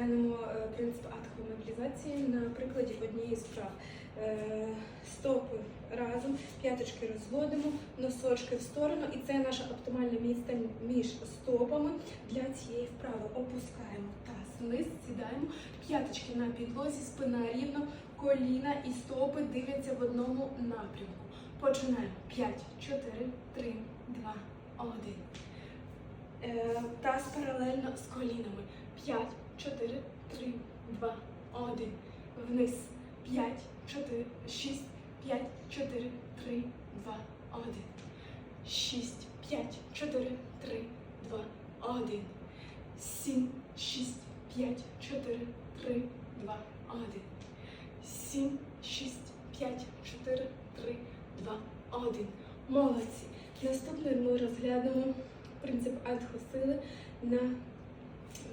розглянемо е, принцип атомобілізації на прикладі однієї з вправ. Е, Стопи разом, п'яточки розводимо, носочки в сторону, і це наша оптимальна відстань між стопами для цієї вправи. Опускаємо таз вниз, сідаємо, п'яточки на підлозі, спина рівно, коліна і стопи дивляться в одному напрямку. Починаємо. 5, 4, 3, 2, 1. Е, Таз паралельно з колінами. 5, 4, 3, 2, 1. Вниз. 5, 4, 6, 5, 4, 3, 2, 1. 6, 5, 4, 3, 2, 1. 7, 6, 5, 4, 3, 2, 1. 7, 6, 5, 4, 3, 2, 1. Молодці. Наступне ми розглянемо принцип альтхосили на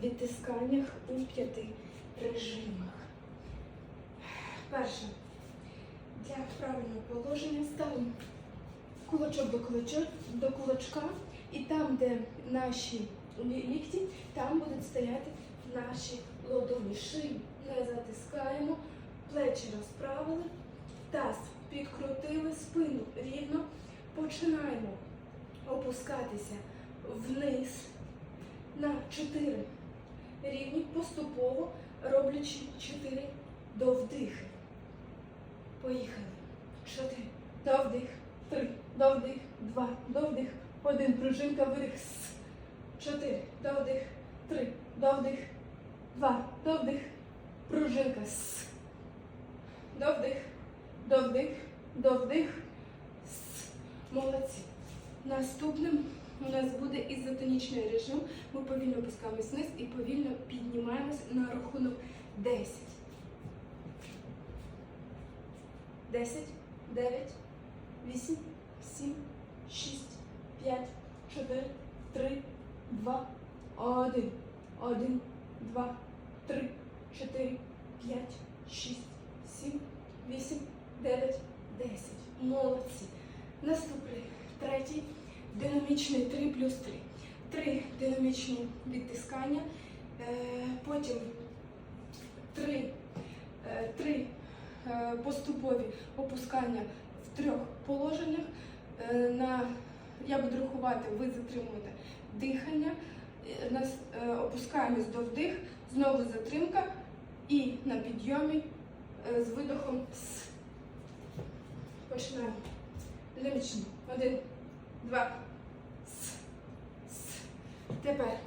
відтисканнях у п'яти режимах. Перше. Для правильного положення ставимо кулачок до кулачка, до кулачка і там, де наші лікті, там будуть стояти наші лодові шиї. Не затискаємо, плечі розправили, таз підкрутили, спину рівно. Починаємо опускатися вниз на 4 рівні, поступово роблячи 4 довдихи. Поїхали. 4. Довдих. 3. Довдих. 2. Довдих. 1. Пружинка. Видих. С. 4. Довдих. 3. Довдих. 2. Довдих. Пружинка. С. Довдих. Довдих. Довдих. С. Молодці. Наступним у нас буде ізотонічний режим. Ми повільно опускаємось вниз і повільно піднімаємось на рахунок 10. 10, 9, 8, 7, 6, 5, 4, 3, 2, 1, 1, 2, 3, 4, 5, 6, 7, 8, 9, 10. Молодці. Наступний, третій, динамічний 3 плюс 3. Три динамічні відтискання, е, потім три, е, три е, поступові опускання в трьох положеннях. На, я буду рахувати, ви затримуєте дихання, опускаємось до вдих, знову затримка і на підйомі з видохом. Починаємо. Динамічно. Один, два, с, с. Тепер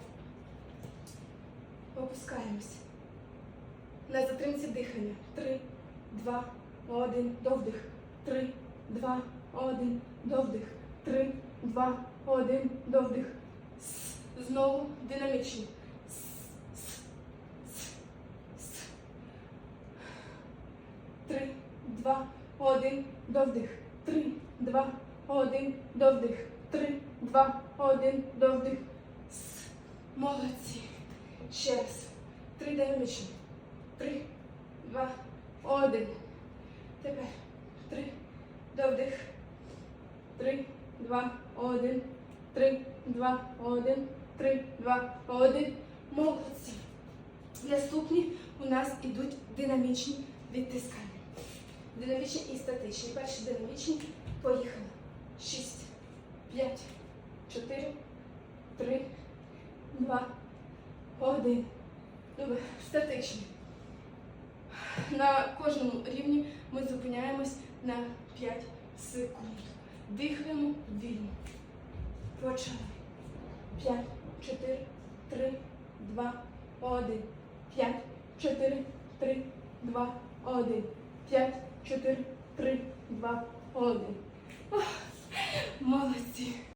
опускаємось. На затримці дихання. Три, два, один, довдих. Три, два, один, довдих. Три, два, один, довдих. С. Знову динамічно. С, с, с, с. Три, два, один, довдих. Три, два, один, довдих. Три, два, один, довдих. С. Молодці. Ще раз. Три динамічно. Три, два, один. Тепер три. Довдих. Три, два, один. Три, два, один. Три, два, один. Молодці. Наступні у нас ідуть динамічні відтискання. Динамічні і статичні. Перші динамічні. Поїхали. Шість, п'ять, чотири, три, два, один. Добре, статичні. На кожному рівні ми зупиняємось на 5 секунд. Дихаємо вільно. Почали. 5, 4, 3, 2, 1. 5, 4, 3, 2, 1. 5, 4, 3, 2, 1. Молодці.